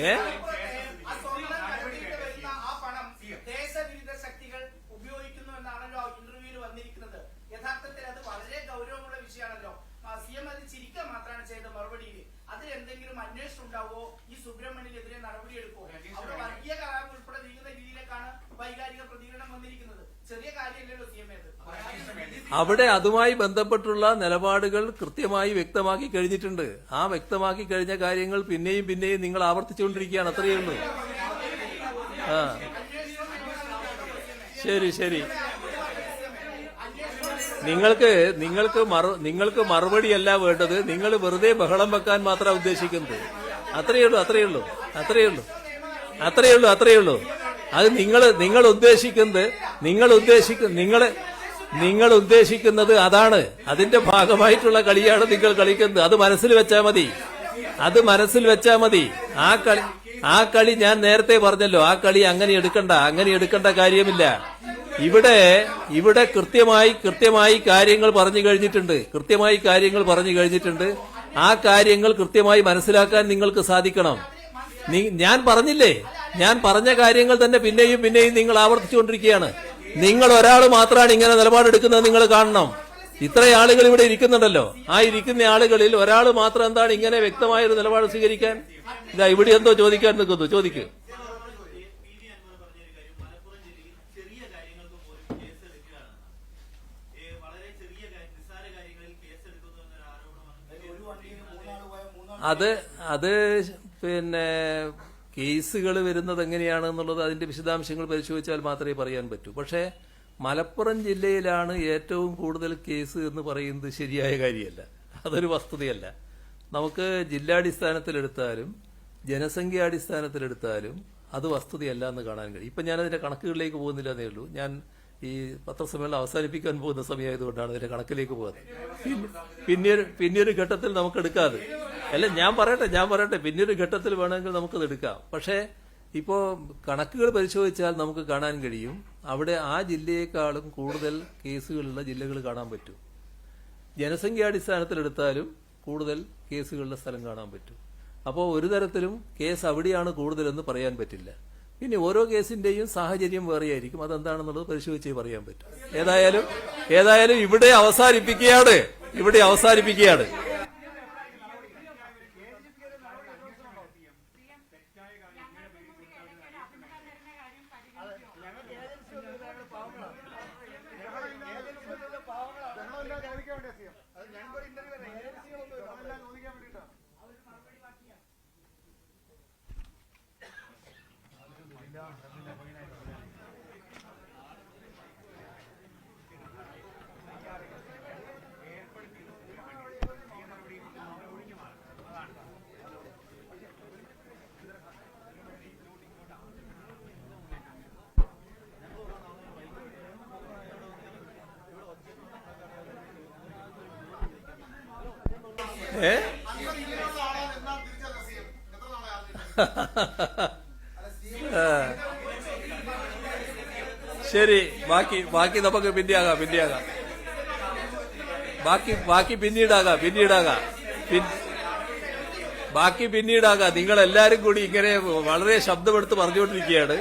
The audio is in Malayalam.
ഏ? ദേശവിരുദ്ധ ശക്തികൾ ഉപയോഗിക്കുന്നു എന്നാണല്ലോ ഇന്റർവ്യൂവിൽ വന്നിരിക്കുന്നത്. യഥാർത്ഥത്തിൽ അത് വളരെ ഗൗരവമുള്ള വിഷയമാണല്ലോ. സി അത് ചിരിക്കുക മാത്രമാണ് ചെയ്ത മറുപടിയിൽ അതിൽ എന്തെങ്കിലും അന്വേഷണം ഉണ്ടാവുമോ? ഈ സുബ്രഹ്മണ്യനെതിരെ നടപടി അവിടെ അതുമായി ബന്ധപ്പെട്ടുള്ള നിലപാടുകൾ കൃത്യമായി വ്യക്തമാക്കി കഴിഞ്ഞിട്ടുണ്ട്. ആ വ്യക്തമാക്കി കഴിഞ്ഞ കാര്യങ്ങൾ പിന്നെയും പിന്നെയും നിങ്ങൾ ആവർത്തിച്ചുകൊണ്ടിരിക്കുകയാണ്. അത്രയേ ഉള്ളൂ. ആ. ശരി ശരി. നിങ്ങൾക്ക് നിങ്ങൾക്ക് നിങ്ങൾക്ക് മറുപടിയല്ല വേണ്ടത്. നിങ്ങൾ വെറുതെ ബഹളം വെക്കാൻ മാത്രം ഉദ്ദേശിക്കുന്നത്. അത്രയേ ഉള്ളൂ അത്രയേ ഉള്ളൂ അത്രയേ ഉള്ളൂ. അത്രയേ ഉള്ളൂ അത്രയേ ഉള്ളൂ. അത് നിങ്ങൾ നിങ്ങൾ ഉദ്ദേശിക്കുന്നത് നിങ്ങൾ ഉദ്ദേശിക്കുന്ന നിങ്ങൾ നിങ്ങൾ ഉദ്ദേശിക്കുന്നത് അതാണ്. അതിന്റെ ഭാഗമായിട്ടുള്ള കളിയാണ് നിങ്ങൾ കളിക്കുന്നത്. അത് മനസ്സിൽ വെച്ചാ മതി. അത് മനസ്സിൽ വെച്ചാ മതി. ആ കളി ആ കളി ഞാൻ നേരത്തെ പറഞ്ഞല്ലോ. ആ കളി അങ്ങനെ എടുക്കണ്ട അങ്ങനെ എടുക്കേണ്ട കാര്യമില്ല. ഇവിടെ ഇവിടെ കൃത്യമായി കൃത്യമായി കാര്യങ്ങൾ പറഞ്ഞു കഴിഞ്ഞിട്ടുണ്ട്. കൃത്യമായി കാര്യങ്ങൾ പറഞ്ഞു കഴിഞ്ഞിട്ടുണ്ട്. ആ കാര്യങ്ങൾ കൃത്യമായി മനസ്സിലാക്കാൻ നിങ്ങൾക്ക് സാധിക്കണം. ഞാൻ പറഞ്ഞില്ലേ? ഞാൻ പറഞ്ഞ കാര്യങ്ങൾ തന്നെ പിന്നെയും പിന്നെയും നിങ്ങൾ ആവർത്തിച്ചുകൊണ്ടിരിക്കുകയാണ്. നിങ്ങൾ ഒരാൾ മാത്രമാണ് ഇങ്ങനെ നിലപാടെടുക്കുന്നത് നിങ്ങൾ കാണണം. ഇത്ര ആളുകൾ ഇവിടെ ഇരിക്കുന്നുണ്ടല്ലോ. ആ ഇരിക്കുന്ന ആളുകളിൽ ഒരാൾ മാത്രം എന്താണ് ഇങ്ങനെ വ്യക്തമായ ഒരു നിലപാട് സ്വീകരിക്കാൻ? ഇതാ ഇവിടെ എന്തോ ചോദിക്കാൻ നിൽക്കുന്നു. ചോദിക്കൂ. പി വി അൻവർ പറഞ്ഞൊരു കാര്യം മലപ്പുറം ചെറിയ കാര്യങ്ങൾക്ക് പോലും കേസെടുക്കുകയാണ് ഏ, വളരെ ചെറിയ കാര്യം നിസ്സാര കാര്യങ്ങളിൽ കേസെടുക്കുന്നു എന്നൊരു ആരോപണമാണ് അത് അത് പിന്നെ കേസുകൾ വരുന്നത് എങ്ങനെയാണ് എന്നുള്ളത് അതിന്റെ വിശദാംശങ്ങൾ പരിശോധിച്ചാൽ മാത്രമേ പറയാൻ പറ്റൂ. പക്ഷേ മലപ്പുറം ജില്ലയിലാണ് ഏറ്റവും കൂടുതൽ കേസ് എന്ന് പറയുന്നത് ശരിയായ കാര്യമല്ല. അതൊരു വസ്തുതയല്ല. നമുക്ക് ജില്ലാടിസ്ഥാനത്തിലെടുത്താലും ജനസംഖ്യാടിസ്ഥാനത്തിലെടുത്താലും അത് വസ്തുതയല്ല എന്ന് കാണാൻ കഴിയും. ഇപ്പം ഞാനതിന്റെ കണക്കുകളിലേക്ക് പോകുന്നില്ല എന്നേ ഉള്ളൂ. ഞാൻ ഈ പത്രസമ്മേളനം അവസാനിപ്പിക്കാൻ പോകുന്ന സമയമായതുകൊണ്ടാണ് അതിന്റെ കണക്കിലേക്ക് പോകുന്നത്. പിന്നെ- പിന്നീട് പിന്നീട് ഘട്ടത്തിൽ നമുക്ക് എടുക്കാതെ. അല്ല ഞാൻ പറയട്ടെ ഞാൻ പറയട്ടെ. പിന്നീട് ഘട്ടത്തിൽ വേണമെങ്കിൽ നമുക്കത് എടുക്കാം. പക്ഷേ ഇപ്പോൾ കണക്കുകൾ പരിശോധിച്ചാൽ നമുക്ക് കാണാൻ കഴിയും. അവിടെ ആ ജില്ലയെക്കാളും കൂടുതൽ കേസുകളുള്ള ജില്ലകൾ കാണാൻ പറ്റും. ജനസംഖ്യാടിസ്ഥാനത്തിലെടുത്താലും കൂടുതൽ കേസുകളുടെ സ്ഥലം കാണാൻ പറ്റും. അപ്പോൾ ഒരു തരത്തിലും കേസ് അവിടെയാണ് കൂടുതലെന്ന് പറയാൻ പറ്റില്ല. പിന്നെ ഓരോ കേസിന്റെയും സാഹചര്യം വേറെയായിരിക്കും. അതെന്താണെന്നുള്ളത് പരിശോധിച്ചേ പറയാൻ പറ്റും. ഏതായാലും ഏതായാലും ഇവിടെ അവസാനിപ്പിക്കുകയാണ്. ഇവിടെ അവസാനിപ്പിക്കുകയാണ്. நண்பர்கள் ശരി ബാക്കി ബാക്കി നമുക്ക് പിന്നെയാകാം പിന്നെയാകാം. ബാക്കി ബാക്കി പിന്നീടാകാം പിന്നീടാകാം. ബാക്കി പിന്നീടാകാം. നിങ്ങൾ എല്ലാരും കൂടി ഇങ്ങനെ വളരെ ശബ്ദമെടുത്ത് പറഞ്ഞുകൊണ്ടിരിക്കുകയാണ്.